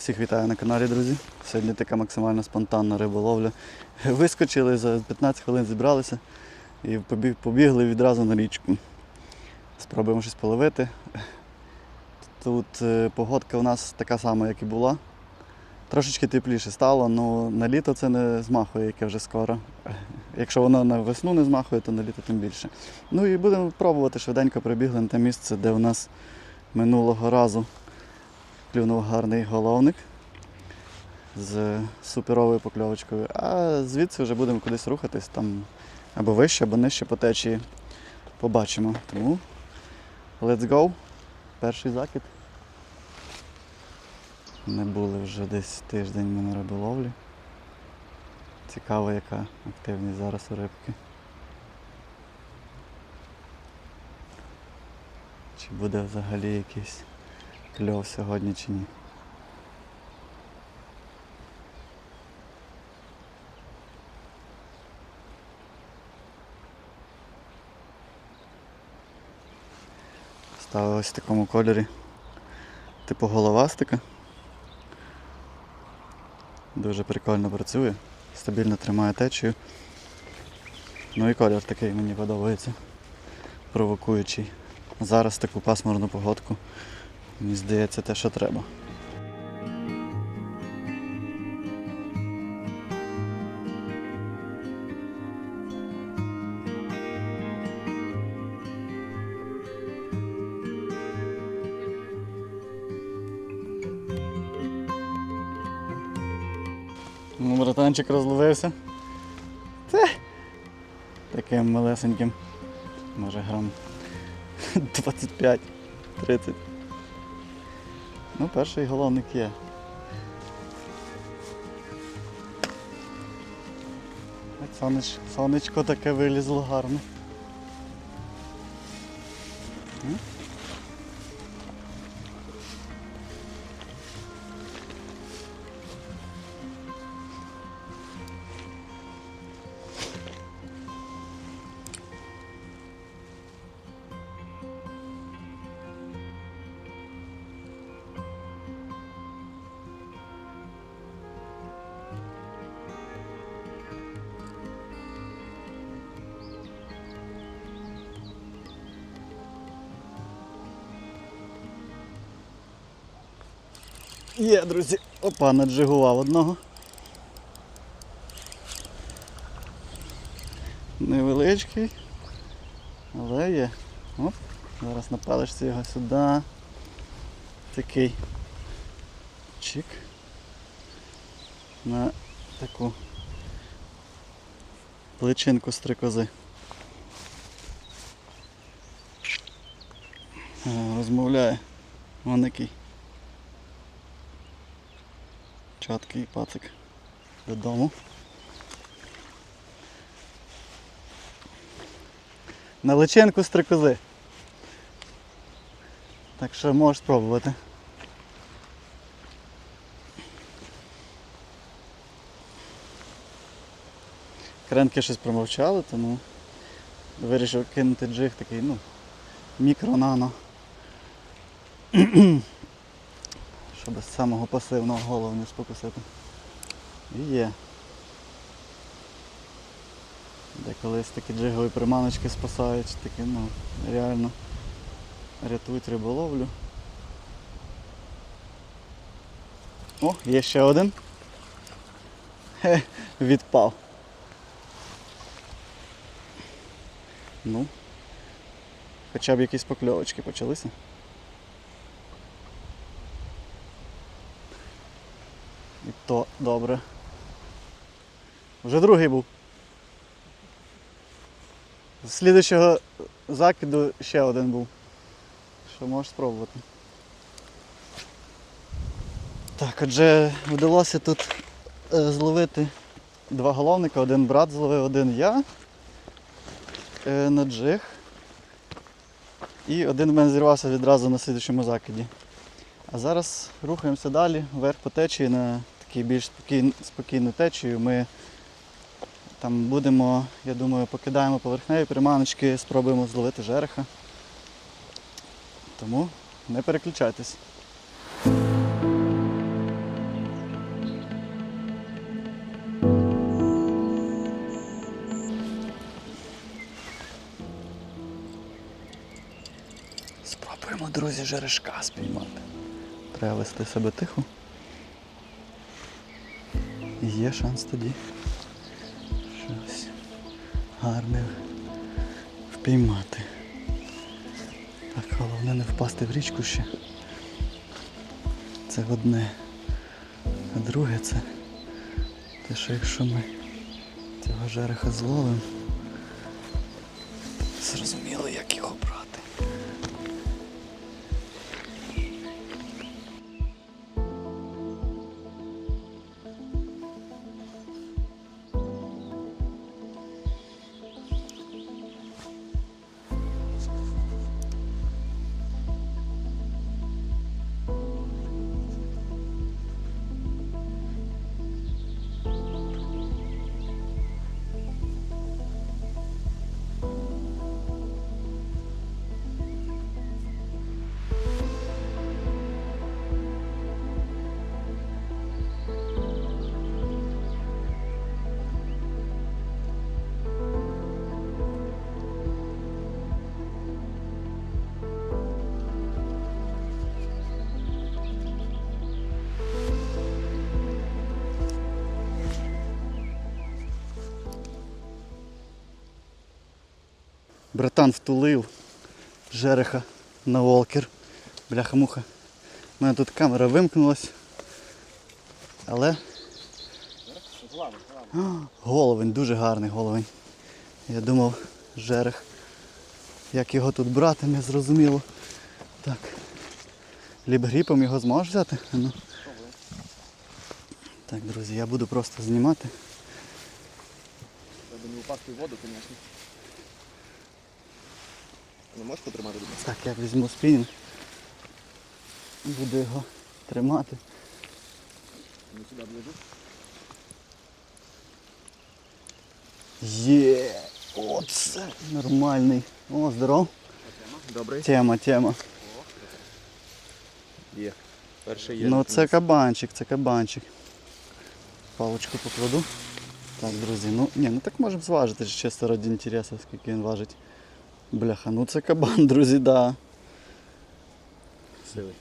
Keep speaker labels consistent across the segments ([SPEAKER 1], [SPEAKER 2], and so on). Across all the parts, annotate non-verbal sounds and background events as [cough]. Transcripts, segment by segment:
[SPEAKER 1] Всіх вітаю на каналі, друзі. Сьогодні така максимально спонтанна риболовля. [laughs] Вискочили за 15 хвилин зібралися і побігли відразу на річку. Спробуємо щось половити. Тут е, погодка у нас така сама, як і була. Трошечки тепліше стало, але на літо це не змахує, яке вже скоро. [laughs] Якщо воно на весну не змахує, то на літо тим більше. Ну і будемо пробувати швиденько прибігли на те місце, де у нас минулого разу клюнув гарний головник з суперовою покльовочкою. А звідси вже будемо кудись рухатись, там або вище, або нижче по течії. Побачимо. Тому let's go. Перший закид. Не були вже десь тиждень ми на риболовлі. Цікаво, яка активність зараз у рибки. Чи буде взагалі якийсь кльов сьогодні чи ні. Ставив ось в такому кольорі. Типу головастика. Дуже прикольно працює, стабільно тримає течію. Ну і колір такий мені подобається. Провокуючий. Зараз таку пасмурну погодку. Мені здається, те, що треба. Ну, братанчик розловився. Це таким малесеньким. Може грам 25-30. Ну, перший головник є. Сонеч, сонечко таке вилізло гарне. Є, друзі. Опа, наджигував одного. Невеличкий, але є. Оп, зараз на паличці його сюди. Такий чик. На таку плечинку стрикози. Е, Розмовляє. Вон який. Чаткий пацик додому. На личинку стрикози. Так що можеш спробувати. Кренки щось промовчали, тому вирішив кинути джиг такий, ну, мікро-нано. [clears throat] щоб з самого пасивного голову не спокусити. І є. Де колись такі джигові приманочки спасають, такі, ну, реально рятують риболовлю. О, є ще один. Хе, відпав. Ну, хоча б якісь покльовочки почалися. І то добре. Вже другий був. З слідуючого закиду ще один був. Що можеш спробувати. Так, отже, вдалося тут е, зловити два головника, один брат зловив, один я е, на джиг. І один в мене зірвався відразу на слідчому закиді. А зараз рухаємося далі, вверх по течії на такий більш спокійну, спокійну течію, ми там будемо, я думаю, покидаємо поверхневі приманочки, спробуємо зловити жереха. Тому не переключайтесь. Спробуємо, друзі, жерешка спіймати. Треба вести себе тихо. Є шанс тоді. Щось гарне впіймати. Так, головне не впасти в річку ще. Це одне. А друге це те, що якщо ми цього жереха зловимо, Братан втулив жереха на волкер. Бляха-муха. У мене тут камера вимкнулась. Але. Головень, дуже гарний головень. Я думав, жерех. Як його тут брати, не зрозуміло. Так. Лібгріпом його зможеш взяти? Ну. Так, друзі, я буду просто знімати.
[SPEAKER 2] Треба не упасти в воду, звісно. Не можеш потримати до
[SPEAKER 1] Так, я візьму спінінг. Буду його тримати.
[SPEAKER 2] Не сюди ближу.
[SPEAKER 1] Є! Оце нормальний. О, здоров.
[SPEAKER 2] Добрий.
[SPEAKER 1] Тема, тема.
[SPEAKER 2] Є. Перший є.
[SPEAKER 1] Ну це кабанчик, це кабанчик. Паличку покладу. Так, друзі, ну ні, ну так можемо зважити чисто раді інтересу, скільки він важить. Бляха, ну це кабан, [laughs] друзі, да.
[SPEAKER 2] Сили.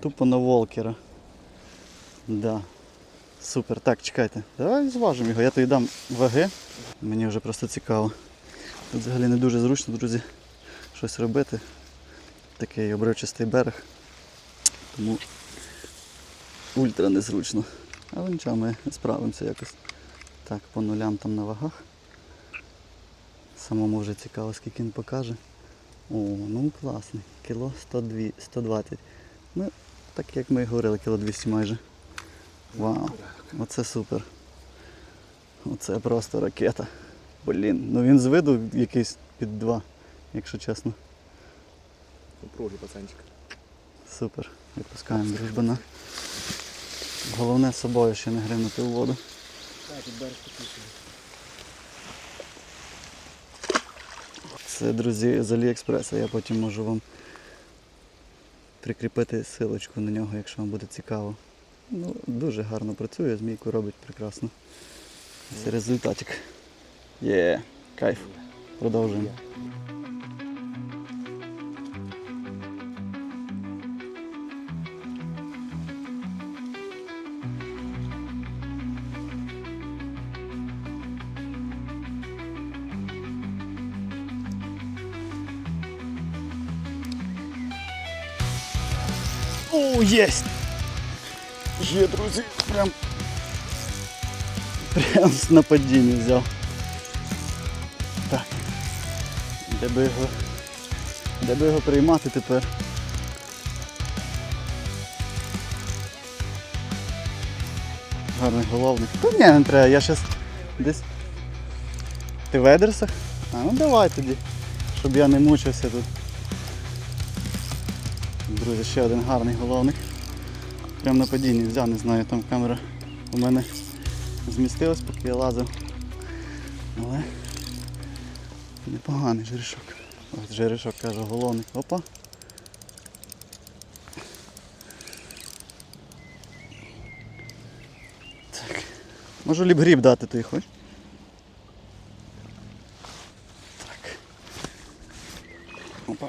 [SPEAKER 1] Тупо на волкера. Да. Супер. Так, чекайте. Давай зважимо його. Я тобі дам ваги. Мені вже просто цікаво. Тут взагалі не дуже зручно, друзі, щось робити. Такий обривчастий берег. Тому ультра незручно. Але нічого, ми справимося якось. Так, по нулям там на вагах. Самому вже цікаво, скільки він покаже. О, ну класний. Кіло 102, 120. Ну, так як ми і говорили, кіло 200 майже. Вау, оце супер. Оце просто ракета. Блін, ну він з виду якийсь під два, якщо чесно.
[SPEAKER 2] Упругий пацанчик.
[SPEAKER 1] Супер. Відпускаємо дружбана. Головне з собою ще не гримнути у воду.
[SPEAKER 2] Так, тут берег покусує.
[SPEAKER 1] Це, друзі, з Аліекспреса. Я потім можу вам прикріпити силочку на нього, якщо вам буде цікаво. Ну, дуже гарно працює, змійку робить прекрасно. Це результатик. Є, кайф. Продовжуємо. О, єсть! Є, друзі, прям. Прям з нападіння взяв. Так. Де би його. Де би його приймати тепер? Гарний головник. Та ні, не треба, я щас десь. Ти в Едерсах? А, ну давай тоді, щоб я не мучився тут. Друзі, ще один гарний головник. Прям на падінні взяв, не знаю, там камера у мене змістилась, поки я лазив. Але непоганий жерешок. Ось жерешок каже, головник. Опа. Так. Можу ліп-гріб дати, ти хочеш? Так. Опа.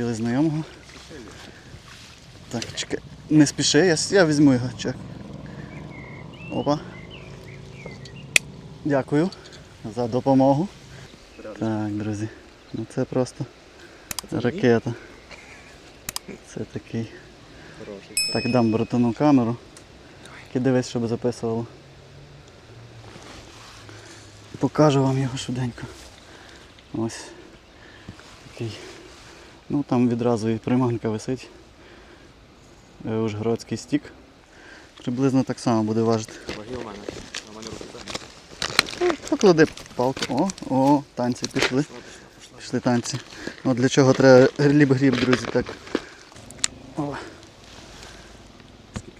[SPEAKER 1] Зустріли знайомого. Так, чекай. Не спіши, я, я візьму його. Чек. Опа. Дякую за допомогу. Так, друзі. Ну це просто ракета. Це такий. Так, дам братану камеру. Тільки дивись, щоб записувало. Покажу вам його швиденько. Ось такий. Ну там відразу і приманка висить. Е, Ужгородський стік. Приблизно так само буде важити. Ну, Поклади палку. О, о, танці пішли. Пішли танці. От для чого треба гліб-гріб, друзі, так. О.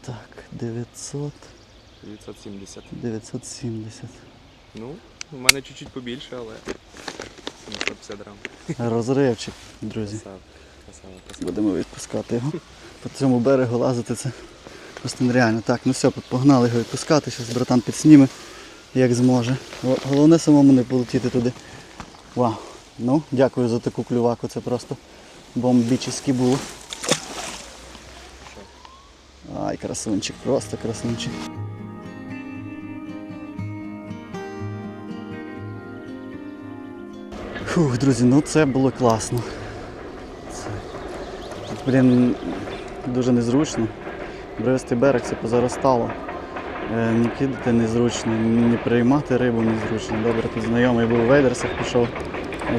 [SPEAKER 1] Так, 900,
[SPEAKER 2] 970.
[SPEAKER 1] 970.
[SPEAKER 2] Ну, у мене чуть-чуть побільше, але 750 грам.
[SPEAKER 1] Розривчик, друзі.
[SPEAKER 2] Красава, красава, красава.
[SPEAKER 1] Будемо відпускати його. По цьому берегу лазити це просто нереально. Так, ну все, погнали його відпускати. Зараз братан підсніме, як зможе. Головне самому не полетіти туди. Вау. Ну, дякую за таку клюваку, це просто бомбічське було. Ай, красунчик, просто красунчик. Фух, друзі, ну це було класно. Це... Тут, блін, дуже незручно. Бривстий берег це позаростало. Е, Не кидати незручно, не приймати рибу незручно. Добре, тут знайомий був в вейдерсах, пішов,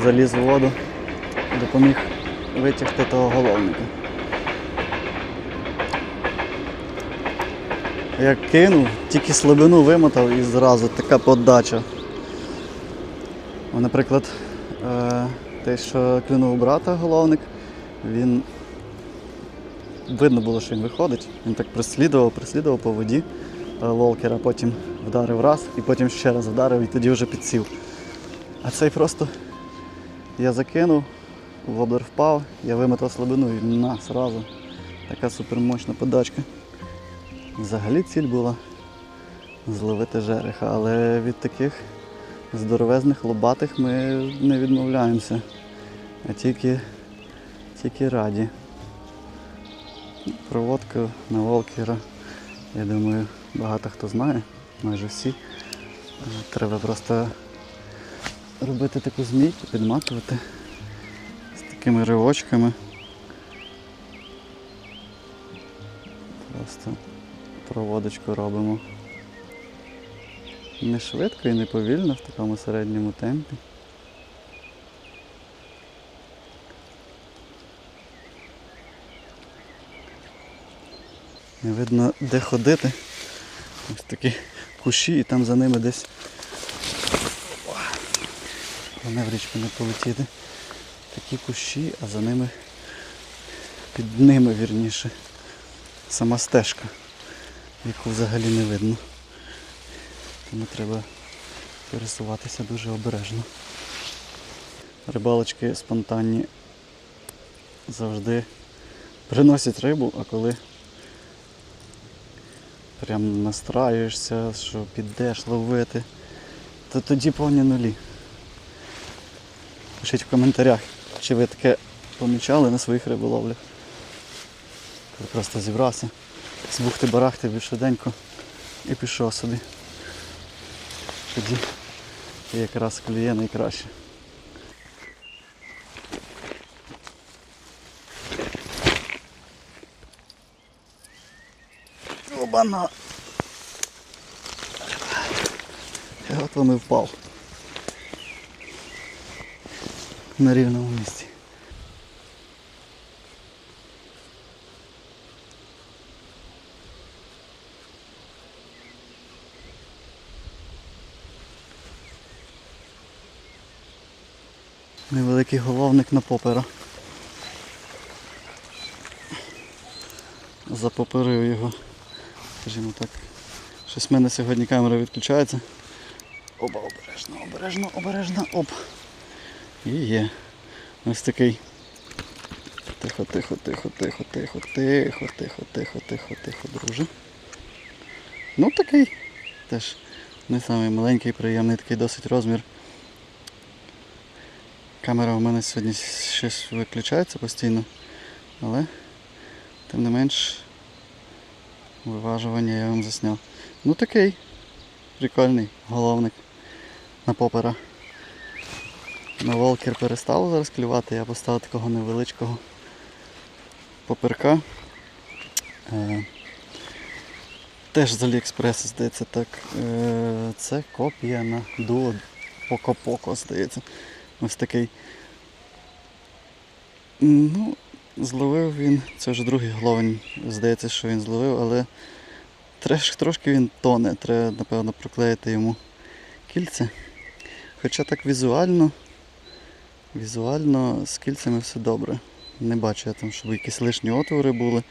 [SPEAKER 1] заліз у воду, допоміг витягти того головника. Як кинув, тільки слабину вимотав і зразу така подача. Наприклад, те, що клюнув брата головник, він видно було, що він виходить. Він так прислідував, прислідував по воді е, волкера, потім вдарив раз і потім ще раз вдарив і тоді вже підсів. А цей просто я закинув, воблер впав, я вимотав слабину і на, сразу. Така супермощна подачка. Взагалі ціль була зловити жереха, але від таких здоровезних лобатих ми не відмовляємося, а тільки, тільки раді. Проводку на волкера, я думаю, багато хто знає, майже всі. Е, Треба просто робити таку змійку, підматувати з такими ривочками. Просто проводочку робимо. Не швидко і не повільно в такому середньому темпі. Не видно де ходити. Ось такі кущі і там за ними десь. Вони в річку не полетіти. Такі кущі, а за ними під ними вірніше. Сама стежка, яку взагалі не видно. Тому треба пересуватися дуже обережно. Рибалочки спонтанні завжди приносять рибу, а коли прям настраюєшся, що підеш ловити, то тоді повні нулі. Пишіть в коментарях, чи ви таке помічали на своїх риболовлях. Просто зібрався, з бухти барахти швиденько і пішов собі. Тоді якраз клює найкраще. Обана! От він і впав. На рівному місці. Невеликий головник на попера. Запоперив його. Скажімо так. Щось в мене сьогодні камера відключається. Оба, обережно, обережно, обережно, оп. І є. Ось такий. Тихо, тихо, тихо, тихо, тихо, тихо, тихо, тихо, тихо, тихо, друже. Ну такий. Теж не самий маленький, приємний, такий досить розмір. Камера у мене сьогодні щось виключається постійно, але тим не менш виважування я вам засняв. Ну такий прикольний головник на попера. На волкер перестав зараз клювати, я поставив такого невеличкого поперка. Е, теж з Аліекспресу, здається, так. Е, це копія на дуо Поко-Поко, здається. Ось такий. Ну, зловив він, це вже другий головень, здається, що він зловив, але трошки він тоне, треба, напевно, проклеїти йому кільце. Хоча так візуально, візуально з кільцями все добре. Не бачу я там, щоб якісь лишні отвори були.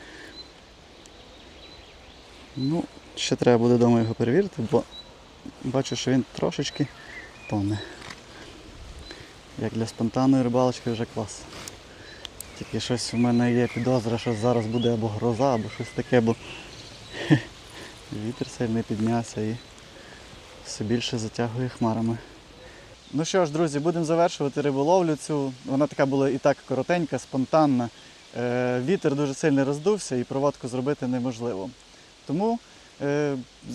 [SPEAKER 1] Ну, ще треба буде вдома його перевірити, бо бачу, що він трошечки тоне. Як для спонтанної рибалочки вже клас. Тільки щось в мене є підозра, що зараз буде або гроза, або щось таке, бо [laughs] вітер сильний піднявся і все більше затягує хмарами. Ну що ж, друзі, будемо завершувати риболовлю цю. Вона така була і так коротенька, спонтанна. Е, Вітер дуже сильно роздувся і проводку зробити неможливо. Тому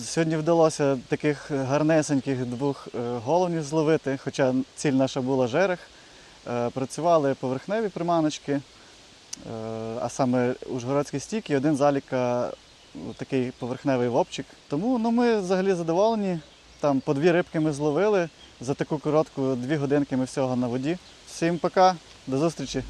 [SPEAKER 1] сьогодні вдалося таких гарнесеньких двох е, головнів зловити, хоча ціль наша була жерех. Е, працювали поверхневі приманочки, е, а саме ужгородський стік і один заліка такий поверхневий вопчик. Тому ну, ми взагалі задоволені. Там по дві рибки ми зловили за таку коротку дві годинки ми всього на воді. Всім пока, до зустрічі!